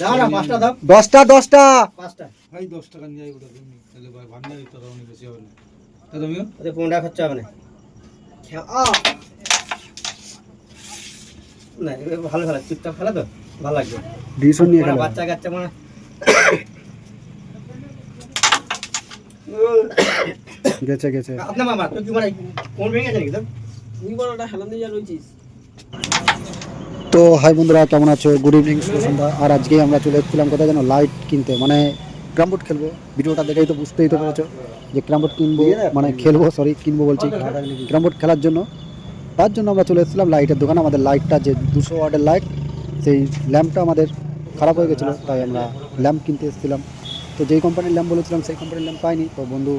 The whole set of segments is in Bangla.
দাও না পাঁচটা দশটা দশটা। পাঁচটা। ভাই দশ টাকা নিয়ে ওটা তাহলে ভাই ভাবনা দিতে হবে অনেক বেশি হবে না। তা তুমিও ওদের পনেরো টাকা খরচা হবে না। না এবার ভালো খেলা চুপচাপ খেলা তো ভালো লাগবে। ডিসন নিয়ে খেলা। বাচ্চা কাচ্চা মানে গেছে গেছে। আপনার মামা তুই কি মানে কোন ভেঙে গেছে নাকি তো তুই বড়টা খেলা দিয়ে যা রয়েছিস তো হাই বন্ধুরা কেমন আছো? গুড ইভিনিং শুভ সন্ধ্যা। আর আজকে আমরা চলে এসেছিলাম কোথায় যেন? লাইট কিনতে। মানে ক্রামবোর্ড খেলব। ভিডিওটা দেখেই তো বুঝতেই তো পেরেছ যে ক্রামবোর্ড কিনবো মানে খেলব সরি কিনবো বলছি। ক্রামবোর্ড খেলার জন্য তার জন্য আমরা চলে এসেছিলাম লাইটের দোকানে। আমাদের লাইটটা যে দুশো ওয়ার্ডের লাইট সেই ল্যাম্পটা আমাদের খারাপ হয়ে গেছিল তাই আমরা ল্যাম্প কিনতে এসেছিলাম। তো যেই কোম্পানির ল্যাম্প বলেছিলাম সেই কোম্পানির ল্যাম্প পাইনি। তো বন্ধু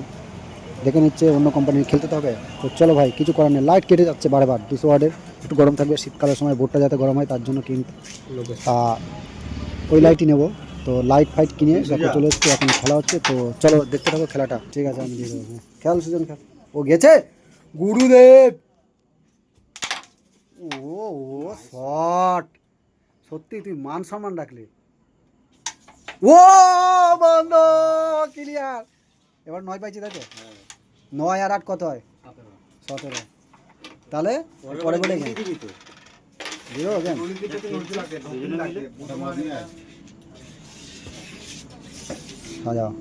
দেখে নিচ্ছে অন্য কোম্পানির খেলতে হবে। তো চলো ভাই কিছু করার নেই। লাইট কেটে যাচ্ছে বারবার দুশো ওয়াটের। একটু গরম থাকবে শীতকালের সময় বোর্ডটা যাতে গরম হয় তার জন্য কিনতে ওই লাইটই নেব। তো লাইট ফাইট কিনে দেখো চলে এসছে এখন খেলা হচ্ছে। তো চলো দেখতে থাকো খেলাটা। ঠিক আছে আমি দিয়ে দেবো। হ্যাঁ। খেল সুজন খেল। ও গেছে? গুরুদেব! ও ও শট সত্যি তুই মান সম্মান রাখলি। ও বন্ধ! ক্লিয়ার এবার নয় পাইছি তাই তো? নয় আর আট কত হয়? সতেরো। তাহলে পরে বলে দিও কেন সাজাও।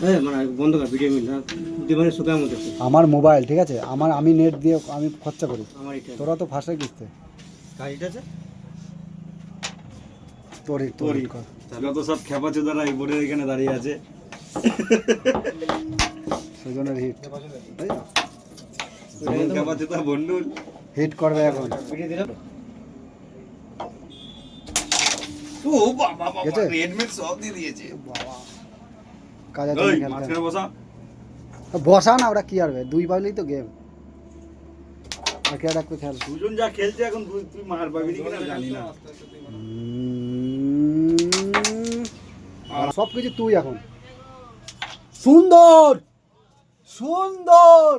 মানে মানে আমার মোবাইল ঠিক আছে? আমার আমি নেট দিয়ে আমি খরচা করি। তোরা তো ফার্স্টে কিস্তে। তোরই সব খেপা চোদারা এই বোর্ডের এখানে দাঁড়িয়ে আছে। সুজনের হিট হিট করবে এখন। ও বাবা বাবা রেডমেড সব দিয়ে দিয়েছে। বাবা। কাজ আছে খেলতে বসা। বসা না ওরা কি আরবে দুই তো গেম আর কে ডাকবে খেল দুজন যা খেলছে এখন তুই তুই মার পাবি কিনা জানি না। সব কিছু তুই এখন। সুন্দর! সুন্দর!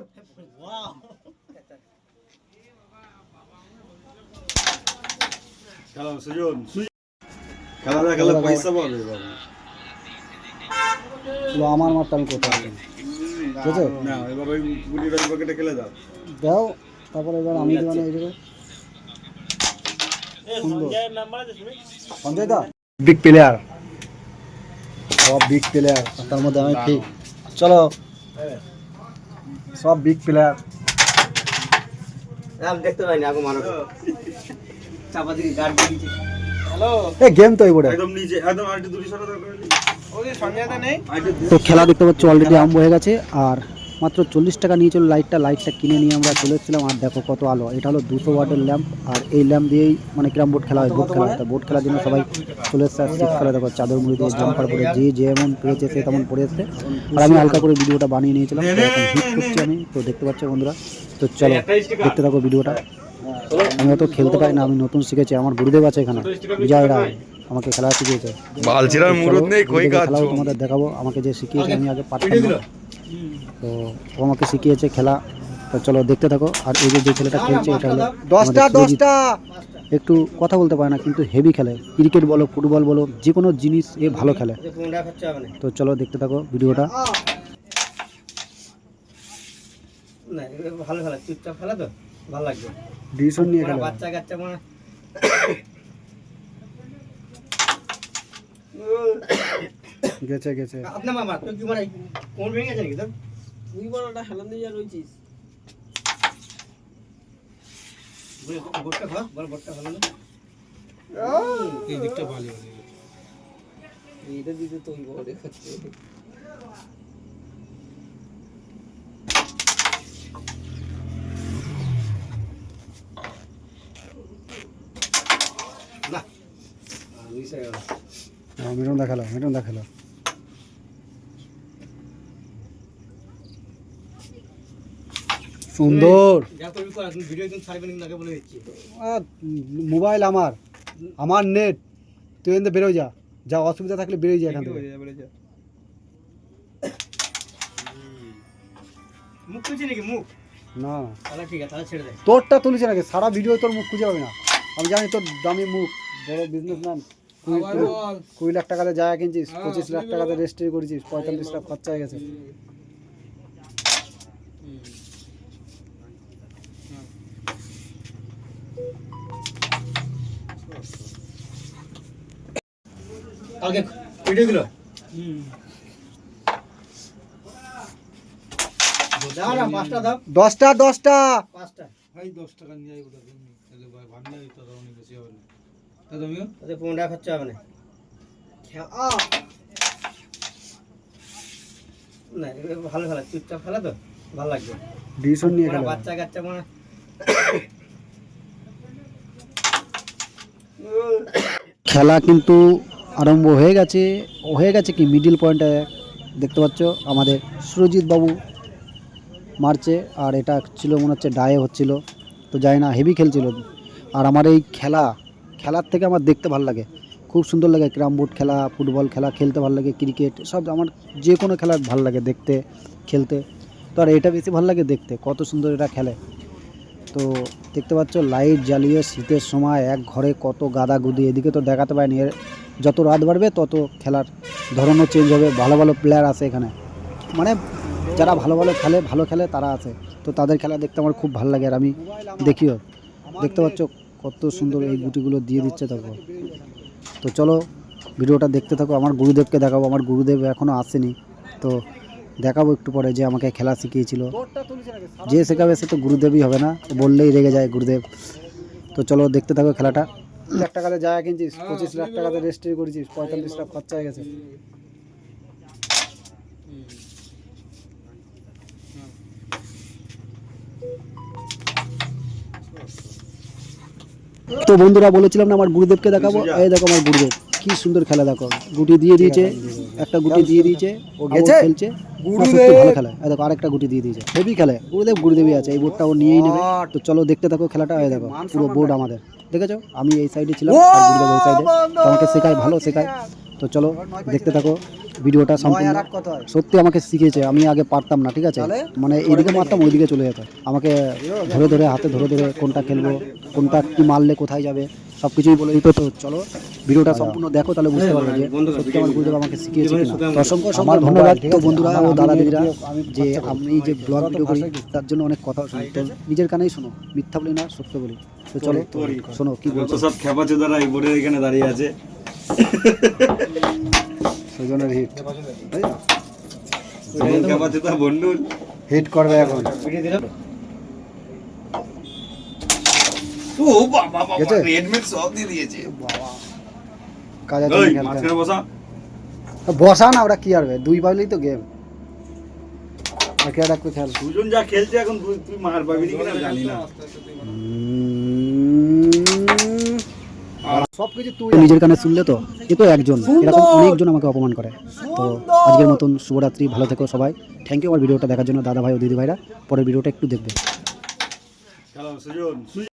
খেলা সুজন খেলা খেলা পয়সা পাবে বাবা আমার মারটা আমি কোথাও পারি না। ঠিক আছে? না এবার ওই গুলি রং পকেটে খেলে দাও দাও তারপরে এবার আমি মানে এই সঞ্জয় দা বিগ প্লেয়ার সব বিগ প্লেয়ার তার মধ্যে আমি ঠিক চলো সব বিগ প্লেয়ার দেখতে পাইনি আগে মারো চাপা দিকে গার্ড দিয়ে দিয়েছে এ গেম তো একদম নিচে একদম দূরে সরা দরকার তো খেলা দেখতে পাচ্ছ অলরেডি আরম্ভ হয়ে গেছে আর মাত্র চল্লিশ টাকা নিয়ে চলো লাইটটা লাইটটা কিনে নিয়ে আমরা চলে এসেছিলাম। আর দেখো কত আলো এটা হলো দুশো ওয়াটের ল্যাম্প আর এই ল্যাম্প দিয়েই মানে কিরাম বোর্ড খেলা হয় বোর্ড খেলা হয়। তা বোর্ড খেলার জন্য সবাই চলে এসছে আর শীতকালে দেখো চাদর মুড়ি দিয়ে জাম্পার পরে যে যেমন পেয়েছে সে তেমন পরে এসছে। আর আমি হালকা করে ভিডিওটা বানিয়ে নিয়েছিলাম এখন হিট করছি আমি তো দেখতে পাচ্ছ বন্ধুরা। তো চলো দেখতে থাকো ভিডিওটা আমি অত খেলতে পারি না আমি নতুন শিখেছি আমার গুরুদেব আছে এখানে বিজয় রায় আমাকে খেলা শিখিয়েছে। বালচিরার মুরুদ নেই কই কাজ খেলাও তোমাদের দেখাবো আমাকে যে শিখিয়েছে আমি আগে পারতাম না তো ও আমাকে শিখিয়েছে খেলা। তো চলো দেখতে থাকো। আর এই যে যে ছেলেটা খেলছে এটা হলো দশটা দশটা। একটু কথা বলতে পারে না কিন্তু হেভি খেলে। ক্রিকেট বলো ফুটবল বলো যে কোনো জিনিস এ ভালো খেলে। তো চলো দেখতে থাকো ভিডিওটা। ভালো খেলা চুপচাপ খেলা তো? ভালো লাগবে। ডিসিশন নিয়ে বাচ্চা কাচ্চা মানে গেছে গেছে। আপনার মামা তুই কি মানে কোন ভেঙে গেছে নাকি তো তুই বড়টা খেলা দিয়ে যা রয়েছিস। বোটটা খা বল বোটটা ভালো না। এই দিকটা ভালো এইটা দিতে তুই বড় দেখাচ্ছে। না। গেল মিটন দেখাল মিটন দেখাল। সুন্দর। মোবাইল আমার আমার নেট তুই এখান থেকে বেরোয় যা যা অসুবিধা থাকলে বেরোয় যা এখান থেকে। মুখ তুলছি নাকি মুখ? না। তোরটা তুলিছে নাকি? সারা ভিডিও তোর মুখ খুঁজে পাবে না। আমি জানি তোর দামি মুখ বড় বিজনেসম্যান কুড়ি- লাখ টাকাতে জায়গা কিনছিস হ্যাঁ, পঁচিশ লাখ টাকাতে রেজিস্ট্রি করেছিস পঁয়তাল্লিশ লাখ খরচা হয়ে গেছে। কালকে ভিডিও দিল? দশটা দশটা। পাঁচটা। ভাই দশ টাকা নিয়ে বেশি হবে না। তা তুমিও? তাতে পনেরো টাকা খরচা হবে না না ভালো খেলা চুপচাপ খেলা তো? ভালো লাগবে। নিয়ে মানে বাচ্চা কাচ্চা মানে খেলা কিন্তু আরম্ভ হয়ে গেছে। হয়ে গেছে কি? মিডিল পয়েন্টে দেখতে পাচ্ছ আমাদের সুরজিৎ বাবু মারছে আর এটা ছিল মনে হচ্ছে ডায়ে হচ্ছিল। তো জানি না হেভি খেলছিল। আর আমার এই খেলা খেলার থেকে আমার দেখতে ভালো লাগে। খুব সুন্দর লাগে ক্যারাম বোর্ড খেলা, ফুটবল খেলা, খেলতে ভালো লাগে, ক্রিকেট, সব আমার যে কোনো খেলা ভালো লাগে দেখতে, খেলতে। তো আর এটা বেশি ভালো লাগে দেখতে, কত সুন্দর এটা খেলে। তো দেখতে পাচ্ছ, লাইট জ্বালিয়ে শীতের সময় এক ঘরে কত গাদা গুদি এদিকে তো দেখাতে পারেনি এর যত রাত বাড়বে, তত খেলার ধরনও চেঞ্জ হবে, ভালো ভালো প্লেয়ার আছে এখানে। মানে যারা ভালো ভালো খেলে ভালো খেলে তারা আছে। তো তাদের খেলা দেখতে আমার খুব ভালো লাগে আর আমি দেখিও। দেখতে পাচ্ছ কত সুন্দর এই গুটিগুলো দিয়ে দিচ্ছে তারপর। তো চলো, ভিডিওটা দেখতে থাকো, আমার গুরুদেবকে দেখাবো, আমার গুরুদেব এখনও আসেনি। তো দেখাবো একটু পরে যে আমাকে খেলা শিখিয়েছিল। যে শেখাবে সে তো গুরুদেবই হবে না বললেই রেগে যায় গুরুদেব। তো চলো দেখতে থাকো খেলাটা। লাখ টাকাতে জায়গা কিনছিস, পঁচিশ লাখ টাকাতে রেজিস্ট্রি করেছিস, পঁয়তাল্লিশ লাখ খরচা হয়ে গেছে। তো বন্ধুরা বলেছিলাম না আমার গুরুদেবকে দেখাবো। এই দেখো আমার গুরুদেব কি সুন্দর খেলা দেখো। গুটি দিয়ে দিয়েছে একটা গুটি দিয়ে দিয়েছে ও গেছে? খেলছে। গুরুদেব ভালো খেলা। এই দেখো আরেকটা গুটি দিয়ে দিয়েছে। হেভি খেলে। গুরুদেব গুরুদেবই আছে এই বোর্ডটা ও নিয়েই নেবে। তো চলো দেখতে থাকো খেলাটা এই দেখো পুরো বোর্ড আমাদের। দেখেছ? আমি এই সাইডে ছিলাম আর গুরুদেব এই সাইডে আমাকে শেখায় ভালো শেখায়। তো চলো দেখতে থাকো ভিডিওটা সম্পূর্ণ। সত্যি আমাকে শিখিয়েছে আমি আগে পারতাম না ঠিক আছে? মানে এদিকে মারতাম ওইদিকে চলে যেত আমাকে ধরে ধরে হাতে ধরে ধরে কোনটা খেলব কোনটা কি মারলে কোথায় যাবে সব কিছুই বলে দিত। তো চলো ভিডিওটা সম্পূর্ণ দেখো তাহলে বুঝতে পারবে যে সত্যি আমার গুরুদেব আমাকে শিখিয়েছে অসংখ্য অসংখ্য ধন্যবাদ তো বন্ধুরা ও দাদা দিদিরা যে আমি যে ব্লগ ভিডিও করি তার জন্য অনেক কথা শুনি। তো নিজের কানেই শোনো মিথ্যা বলি না সত্য বলি। তো চলো শোনো কি বলছো? সব খেপা চোদারা এই বোর্ডের এখানে দাঁড়িয়ে আছে। সুজনের হিট। হিট করবে এখন। ও বাবা বাবা রেডমেড সব দিয়ে দিয়েছে। কাজে ওই খেলতে মাঝখানে বসা। বসা না ওরা কি আরবে দুই পাইলেই তো গেম আর কে ডাকবে খেল দুজন যা খেলছে এখন তুই তুই মার পাবি কিনা জানি না সব কিছু তুই নিজের কানে শুনলে তো এ তো একজন এরকম অনেকজন আমাকে অপমান করে। তো আজকের মতন শুভরাত্রি ভালো থেকো সবাই। থ্যাংক ইউ আমার ভিডিওটা দেখার জন্য দাদা ভাই ও দিদি ভাইরা পরের ভিডিওটা একটু দেখবে।